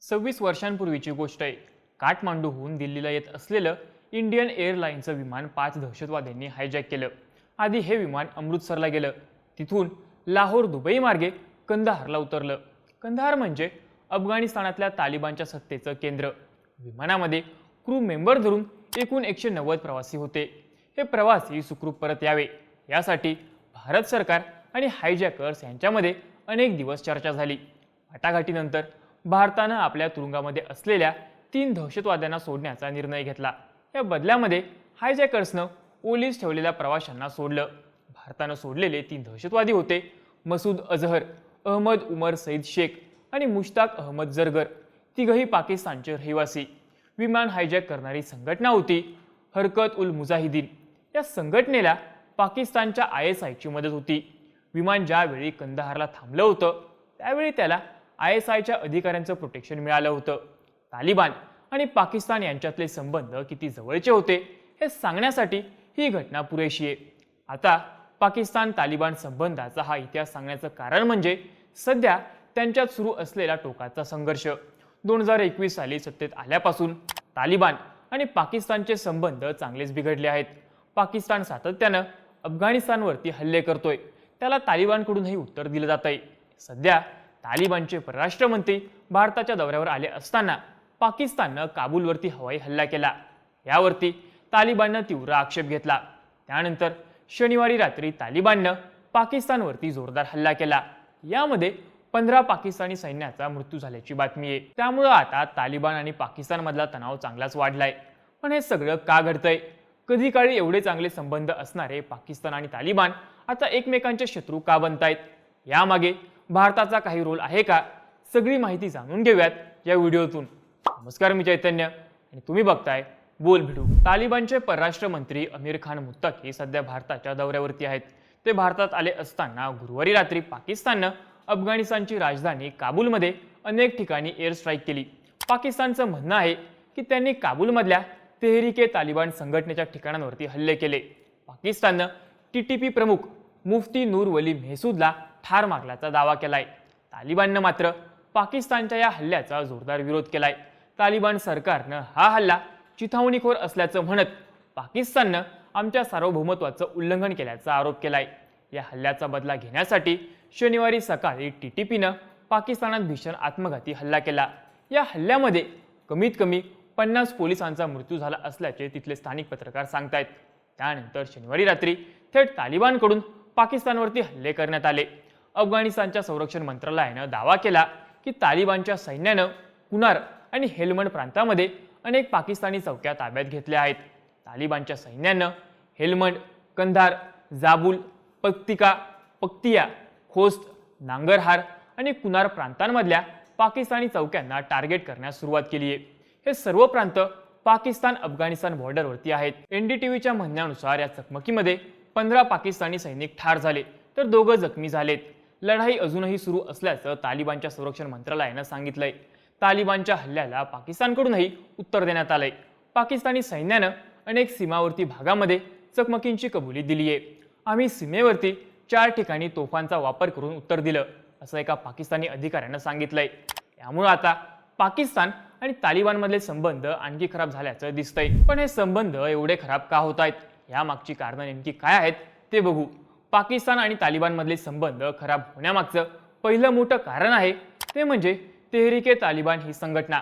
सव्वीस वर्षांपूर्वीची गोष्ट आहे. काठमांडूहून दिल्लीला येत असलेलं इंडियन एअरलाईनचं विमान पाच दहशतवाद्यांनी हायजॅक केलं. आधी हे विमान अमृतसरला गेलं. तिथून लाहोर दुबई मार्गे कंदहारला उतरलं. कंदहार म्हणजे अफगाणिस्तानातल्या तालिबानच्या सत्तेचं केंद्र. विमानामध्ये क्रू मेंबर धरून एकूण एकशे नव्वद प्रवासी होते. हे प्रवासी सुखरूप परत यावे. यासाठी भारत सरकार आणि हायजॅकर्स यांच्यामध्ये अनेक दिवस चर्चा झाली. वाटाघाटीनंतर भारतानं आपल्या तुरुंगामध्ये असलेल्या तीन दहशतवाद्यांना सोडण्याचा निर्णय घेतला. या बदल्यामध्ये हायजॅकर्सनं ओलीस ठेवलेल्या प्रवाशांना सोडलं. भारतानं सोडलेले तीन दहशतवादी होते. मसूद अझहर अहमद उमर सईद शेख आणि मुश्ताक अहमद जरगर. तिघही पाकिस्तानचे रहिवासी. विमान हायजॅक करणारी संघटना होती हरकत उल मुजाहिदीन. या संघटनेला पाकिस्तानच्या आय एस आयची मदत होती. विमान ज्यावेळी कंदहारला थांबलं होतं त्यावेळी त्याला आय एस आयच्या अधिकाऱ्यांचं प्रोटेक्शन मिळालं होतं. तालिबान आणि पाकिस्तान यांच्यातले संबंध किती जवळचे होते हे सांगण्यासाठी ही घटना पुरेशी आहे. आता पाकिस्तान तालिबान संबंधाचा हा इतिहास सांगण्याचं कारण म्हणजे सध्या त्यांच्यात सुरू असलेला टोकाचा संघर्ष. दोन हजार एकवीस साली सत्तेत आल्यापासून तालिबान आणि पाकिस्तानचे संबंध चांगलेच बिघडले आहेत. पाकिस्तान सातत्यानं अफगाणिस्तानवरती हल्ले करतोय. त्याला तालिबानकडूनही उत्तर दिलं जात आहे सध्या तालिबानचे परराष्ट्रमंत्री भारताच्या दौऱ्यावर आले असताना पाकिस्ताननं काबूलवरती हवाई हल्ला केला. यावरती तालिबाननं तीव्र आक्षेप घेतला. त्यानंतर शनिवारी रात्री तालिबाननं पाकिस्तानवरती जोरदार हल्ला केला. यामध्ये पंधरा पाकिस्तानी सैन्याचा मृत्यू झाल्याची बातमी आहे. त्यामुळं आता तालिबान आणि पाकिस्तानमधला तणाव चांगलाच वाढलाय. पण हे सगळं का घडतंय? कधी काळी एवढे चांगले संबंध असणारे पाकिस्तान आणि तालिबान आता एकमेकांचे शत्रू का बनतायत? यामागे भारताचा काही रोल आहे का? सगळी माहिती जाणून घेऊयात या व्हिडिओतून. नमस्कार मी चैतन्य आणि तुम्ही बघताय बोल भिडू. तालिबानचे परराष्ट्र मंत्री अमीर खान मुत्तक हे सध्या भारताच्या दौऱ्यावरती आहेत. ते भारतात आले असताना गुरुवारी रात्री पाकिस्ताननं अफगाणिस्तानची राजधानी काबूलमध्ये अनेक ठिकाणी एअर स्ट्राईक केली. पाकिस्तानचं म्हणणं आहे की त्यांनी काबूलमधल्या तेहरीके तालिबान संघटनेच्या ठिकाणांवरती हल्ले केले. पाकिस्ताननं टी टी पी प्रमुख मुफ्ती नूर वली मेहसूदला ठार मारल्याचा दावा केलाय. तालिबाननं मात्र पाकिस्तानच्या या हल्ल्याचा जोरदार विरोध केलाय. तालिबान सरकारनं हा हल्ला चिथावणीखोर असल्याचं म्हणत पाकिस्ताननं आमच्या सार्वभौमत्वाचं उल्लंघन केल्याचा आरोप केलाय. या हल्ल्याचा बदला घेण्यासाठी शनिवारी सकाळी टी टी पीनं पाकिस्तानात भीषण आत्मघाती हल्ला केला. या हल्ल्यामध्ये कमीत कमी पन्नास पोलिसांचा मृत्यू झाला असल्याचे तिथले स्थानिक पत्रकार सांगतायत. त्यानंतर शनिवारी रात्री थेट तालिबानकडून पाकिस्तानवरती हल्ले करण्यात आले. अफगाणिस्तानच्या संरक्षण मंत्रालयानं दावा केला की तालिबानच्या सैन्यानं कुनार आणि हेलमंड प्रांतामध्ये अनेक पाकिस्तानी चौक्या ताब्यात घेतल्या आहेत. तालिबानच्या सैन्यानं हेल्मंड कंधार जाबूल पक्तिका पक्तिया खोस्त नांगरहार आणि कुनार प्रांतांमधल्या पाकिस्तानी चौक्यांना टार्गेट करण्यास सुरुवात केली आहे. हे सर्व प्रांत पाकिस्तान अफगाणिस्तान बॉर्डरवरती आहेत. एनडीटीव्हीच्या म्हणण्यानुसार या चकमकीमध्ये पंधरा पाकिस्तानी सैनिक ठार झाले तर दोघं जखमी झालेत. लढाई अजूनही सुरू असल्याचं तालिबानच्या संरक्षण मंत्रालयानं सांगितलंय. तालिबानच्या हल्ल्याला पाकिस्तानकडूनही उत्तर देण्यात आलंय. पाकिस्तानी सैन्यानं अनेक सीमावर्ती भागामध्ये चकमकींची कबुली दिली आहे आम्ही सीमेवरती चार ठिकाणी तोफांचा वापर करून उत्तर दिलं असं एका पाकिस्तानी अधिकाऱ्यानं सांगितलंय. यामुळं आता पाकिस्तान आणि तालिबानमधले संबंध आणखी खराब झाल्याचं दिसतंय. पण हे संबंध एवढे खराब का होत आहेत यामागची कारणं नेमकी काय आहेत ते बघू. पाकिस्तान आणि तालिबानमधले संबंध खराब होण्यामागचं पहिलं मोठं कारण आहे ते म्हणजे तेहरीके तालिबान ही संघटना.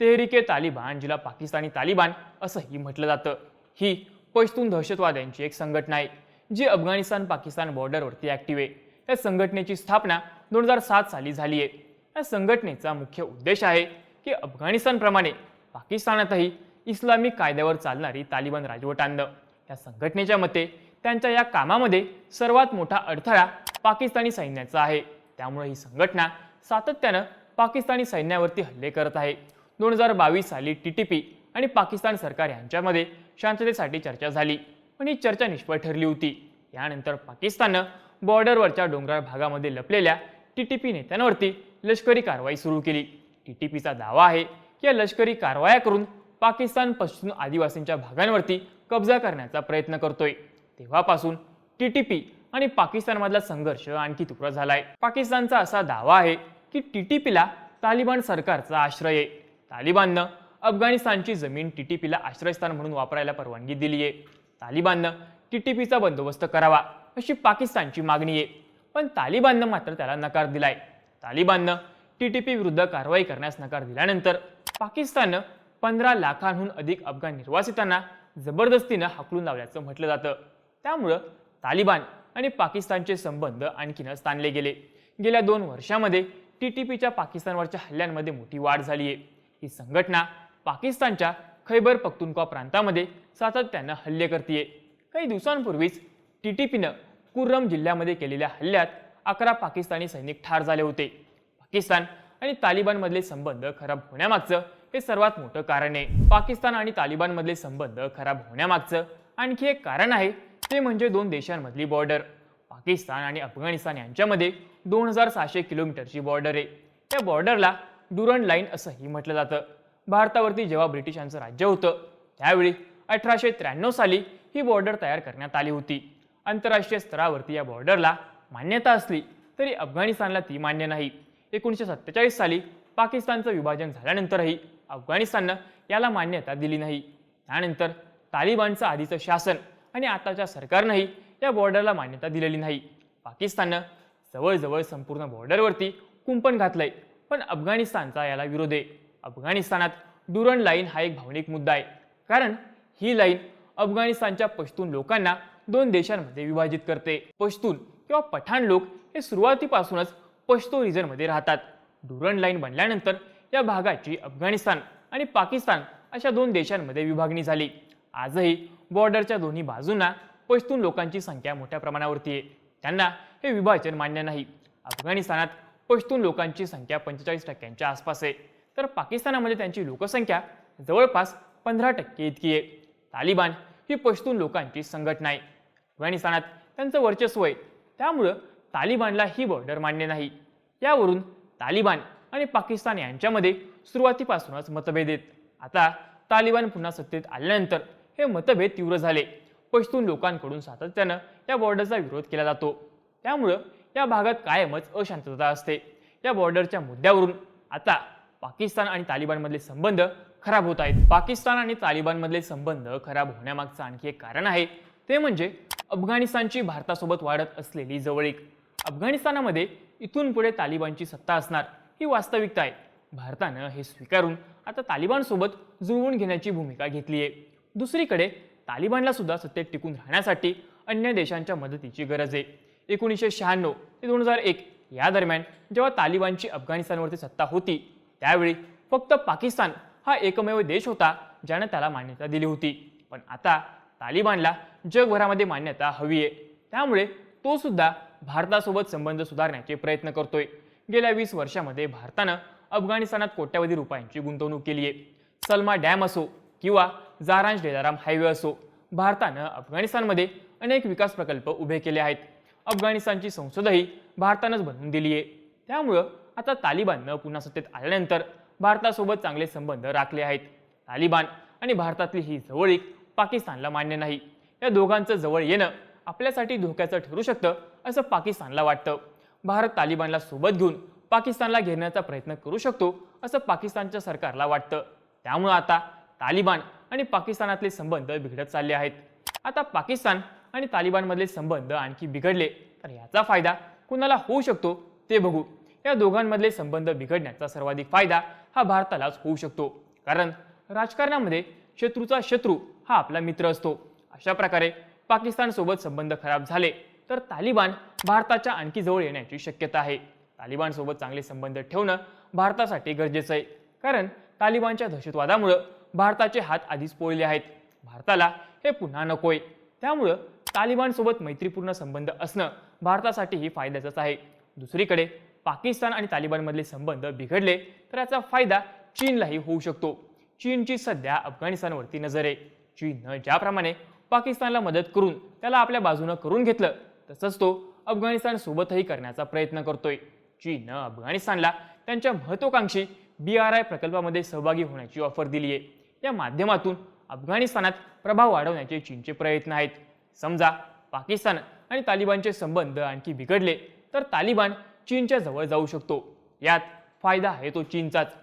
तेहरीके तालिबान जिला पाकिस्तानी तालिबान असंही म्हटलं जातं. ही पश्तून दहशतवाद्यांची एक संघटना आहे जी अफगाणिस्तान पाकिस्तान बॉर्डरवरती ॲक्टिव्ह आहे. या संघटनेची स्थापना दोन हजार सात साली झाली आहे. या संघटनेचा मुख्य उद्देश आहे की अफगाणिस्तानप्रमाणे पाकिस्तानातही इस्लामिक कायद्यावर चालणारी तालिबान राजवट आणणं या संघटनेच्या मते त्यांच्या या कामामध्ये सर्वात मोठा अडथळा पाकिस्तानी सैन्याचा आहे. त्यामुळे ही संघटना सातत्यानं पाकिस्तानी सैन्यावरती हल्ले करत आहे. दोन हजार बावीस साली टी टी पी आणि पाकिस्तान सरकार यांच्यामध्ये शांततेसाठी चर्चा झाली पण ही चर्चा निष्फळ ठरली होती. यानंतर पाकिस्ताननं बॉर्डरवरच्या डोंगराळ भागामध्ये लपलेल्या टी टी पी नेत्यांवरती लष्करी कारवाई सुरू केली. टी टी पीचा दावा आहे की या लष्करी कारवाया करून पाकिस्तान पश्चिम आदिवासींच्या भागांवरती कब्जा करण्याचा प्रयत्न करतोय. तेव्हापासून टी टी पी आणि पाकिस्तानमधला संघर्ष आणखी तीव्र झालाय. पाकिस्तानचा असा दावा आहे की टी टी पीला तालिबान सरकारचा आश्रय आहे. तालिबाननं अफगाणिस्तानची जमीन टी टी पीला आश्रयस्थान म्हणून वापरायला परवानगी दिली आहे. तालिबाननं टी टी पीचा बंदोबस्त करावा अशी पाकिस्तानची मागणी आहे. पण तालिबाननं मात्र त्याला नकार दिलाय. तालिबाननं टी टी पी विरुद्ध कारवाई करण्यास नकार दिल्यानंतर पाकिस्ताननं पंधरा लाखांहून अधिक अफगाण निर्वासितांना जबरदस्तीनं हाकलून लावल्याचं म्हटलं जातं. त्यामुळं तालिबान आणि पाकिस्तानचे संबंध आणखीनच ताणले गेले. गेल्या दोन वर्षामध्ये टीटीपीच्या पाकिस्तानवरच्या हल्ल्यांमध्ये मोठी वाढ झाली आहे ही संघटना पाकिस्तानच्या खैबर पख्तुनख्वा प्रांतामध्ये सातत्यानं हल्ले करते काही दिवसांपूर्वीच टीटीपीनं कुर्रम जिल्ह्यामध्ये केलेल्या हल्ल्यात अकरा पाकिस्तानी सैनिक ठार झाले होते. पाकिस्तान आणि तालिबानमधले संबंध खराब होण्यामागचं हे सर्वात मोठं कारण आहे. पाकिस्तान आणि तालिबानमधले संबंध खराब होण्यामागचं आणखी एक कारण आहे ते म्हणजे दोन देशांमधली बॉर्डर पाकिस्तान आणि अफगाणिस्तान यांच्यामध्ये दोन हजार सहाशे किलोमीटरची बॉर्डर आहे. त्या बॉर्डरला डुरंड लाईन असंही म्हटलं जातं. भारतावरती जेव्हा ब्रिटिशांचं राज्य होतं त्यावेळी अठराशे त्र्याण्णव साली ही बॉर्डर तयार करण्यात आली होती. आंतरराष्ट्रीय स्तरावरती या बॉर्डरला मान्यता असली तरी अफगाणिस्तानला ती मान्य नाही. एकोणीसशे सत्तेचाळीस साली पाकिस्तानचं विभाजन झाल्यानंतरही अफगाणिस्ताननं याला मान्यता दिली नाही. त्यानंतर तालिबानचं आधीचं शासन आणि आताच्या सरकारनंही या बॉर्डरला मान्यता दिलेली नाही. पाकिस्ताननं जवळजवळ संपूर्ण बॉर्डरवरती कुंपण घातलंय. पण अफगाणिस्तानचा याला विरोध आहे. अफगाणिस्तानात डुरण लाईन हा एक भावनिक मुद्दा आहे. कारण ही लाईन अफगाणिस्तानच्या पश्तून लोकांना दोन देशांमध्ये विभाजित करते. पश्तून किंवा पठाण लोक हे सुरुवातीपासूनच पश्तो रिजनमध्ये राहतात. डुरण लाईन बनल्यानंतर या भागाची अफगाणिस्तान आणि पाकिस्तान अशा दोन देशांमध्ये विभागणी झाली. आजही बॉर्डरच्या दोन्ही बाजूंना पश्तून लोकांची संख्या मोठ्या प्रमाणावरती आहे. त्यांना हे विभाजन मान्य नाही. अफगाणिस्तानात पश्तून लोकांची संख्या पंचेचाळीस टक्क्यांच्या आसपास आहे. तर पाकिस्तानामध्ये त्यांची लोकसंख्या जवळपास पंधरा टक्के इतकी आहे. तालिबान ही पश्तून लोकांची संघटना आहे. अफगाणिस्तानात त्यांचं वर्चस्व आहे. त्यामुळं तालिबानला ही बॉर्डर मान्य नाही. यावरून तालिबान आणि पाकिस्तान यांच्यामध्ये सुरुवातीपासूनच मतभेद आहेत. आता तालिबान पुन्हा सत्तेत आल्यानंतर हे मतभेद तीव्र झाले. पश्तून लोकांकडून सातत्यानं या बॉर्डरचा विरोध केला जातो. त्यामुळं या भागात कायमच अशांतता असते. या बॉर्डरच्या मुद्द्यावरून आता पाकिस्तान आणि तालिबानमधले संबंध खराब होत आहेत. पाकिस्तान आणि तालिबानमधले संबंध खराब होण्यामागचं आणखी एक कारण आहे. ते म्हणजे अफगाणिस्तानची भारतासोबत वाढत असलेली जवळीक. अफगाणिस्तानामध्ये इथून पुढे तालिबानची सत्ता असणार ही वास्तविकता आहे. भारतानं हे स्वीकारून आता तालिबानसोबत जुळवून घेण्याची भूमिका घेतली आहे दुसरीकडे तालिबानला सुद्धा सत्तेत टिकून राहण्यासाठी अन्य देशांच्या मदतीची गरज आहे. एकोणीसशे शहाण्णव ते दोन हजार एक या दरम्यान जेव्हा तालिबानची अफगाणिस्तानवरती सत्ता होती त्यावेळी फक्त पाकिस्तान हा एकमेव देश होता ज्याने त्याला मान्यता दिली होती. पण आता तालिबानला जगभरामध्ये मान्यता हवी आहे. त्यामुळे तो सुद्धा भारतासोबत संबंध सुधारण्याचे प्रयत्न करतोय. गेल्या वीस वर्षामध्ये भारतानं अफगाणिस्तानात कोट्यावधी रुपयांची गुंतवणूक केली आहे. सलमा डॅम असो किंवा जारांज डेलाराम हायवे असो भारतानं अफगाणिस्तानमध्ये अनेक विकास प्रकल्प उभे केले आहेत. अफगाणिस्तानची संसदही भारतानंच बनवून दिली आहे त्यामुळं आता तालिबाननं पुन्हा सत्तेत आल्यानंतर भारतासोबत चांगले संबंध राखले आहेत. तालिबान आणि भारतातली ही जवळीक पाकिस्तानला मान्य नाही. या दोघांचं जवळ येणं आपल्यासाठी धोक्याचं ठरू शकतं असं पाकिस्तानला वाटतं. भारत तालिबानला सोबत घेऊन पाकिस्तानला घेण्याचा प्रयत्न करू शकतो असं पाकिस्तानच्या सरकारला वाटतं. त्यामुळं आता तालिबान आणि पाकिस्तानातले संबंध बिघडत चालले आहेत. आता पाकिस्तान आणि तालिबानमधले संबंध आणखी बिघडले. तर याचा फायदा कुणाला होऊ शकतो ते बघू. या दोघांमधले संबंध बिघडण्याचा सर्वाधिक फायदा हा भारतालाच होऊ शकतो. कारण राजकारणामध्ये शत्रूचा शत्रू हा आपला मित्र असतो. अशा प्रकारे पाकिस्तानसोबत संबंध खराब झाले तर तालिबान भारताच्या आणखी जवळ येण्याची शक्यता आहे. तालिबानसोबत चांगले संबंध ठेवणं भारतासाठी गरजेचं आहे. कारण तालिबानच्या दहशतवादामुळं भारताचे हात आधीच पोळले आहेत. भारताला हे पुन्हा नकोय. त्यामुळं तालिबानसोबत मैत्रीपूर्ण संबंध असणं भारतासाठीही फायद्याचंच आहे. दुसरीकडे पाकिस्तान आणि तालिबानमधले संबंध बिघडले तर याचा फायदा चीनलाही होऊ शकतो. चीनची सध्या अफगाणिस्तानवरती नजर आहे. चीननं ज्याप्रमाणे पाकिस्तानला मदत करून त्याला आपल्या बाजूनं करून घेतलं तसंच तो अफगाणिस्तानसोबतही करण्याचा प्रयत्न करतोय. चीननं अफगाणिस्तानला त्यांच्या महत्वाकांक्षी बी आर आय प्रकल्पामध्ये सहभागी होण्याची ऑफर दिली आहे या माध्यमातून अफगाणिस्तानात प्रभाव वाढवण्याचे चीनचे प्रयत्न आहेत. समजा पाकिस्तान आणि तालिबानचे संबंध आणखी बिघडले तर तालिबान चीनच्या जवळ जाऊ शकतो. यात फायदा आहे तो चीनचाच.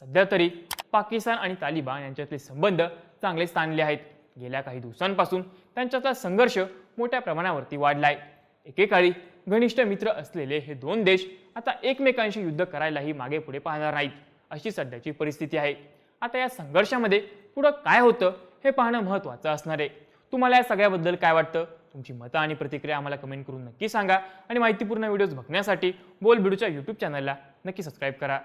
सध्या तरी पाकिस्तान आणि तालिबान यांच्यातले संबंध चांगलेच ताणले आहेत. गेल्या काही दिवसांपासून त्यांच्यातला संघर्ष मोठ्या प्रमाणावरती वाढलाय. एकेकाळी घनिष्ठ मित्र असलेले हे दोन देश आता एकमेकांशी युद्ध करायलाही मागे पुढे पाहणार नाहीत अशी सध्याची परिस्थिती आहे. आता या संघर्षामध्ये पुढं काय होतं हे पाहणं महत्त्वाचं असणार आहे. तुम्हाला या सगळ्याबद्दल काय वाटतं? तुमची मतं आणि प्रतिक्रिया आम्हाला कमेंट करून नक्की सांगा. आणि माहितीपूर्ण व्हिडिओज बघण्यासाठी बोल बिडूच्या यूट्यूब चॅनलला नक्की सबस्क्राईब करा.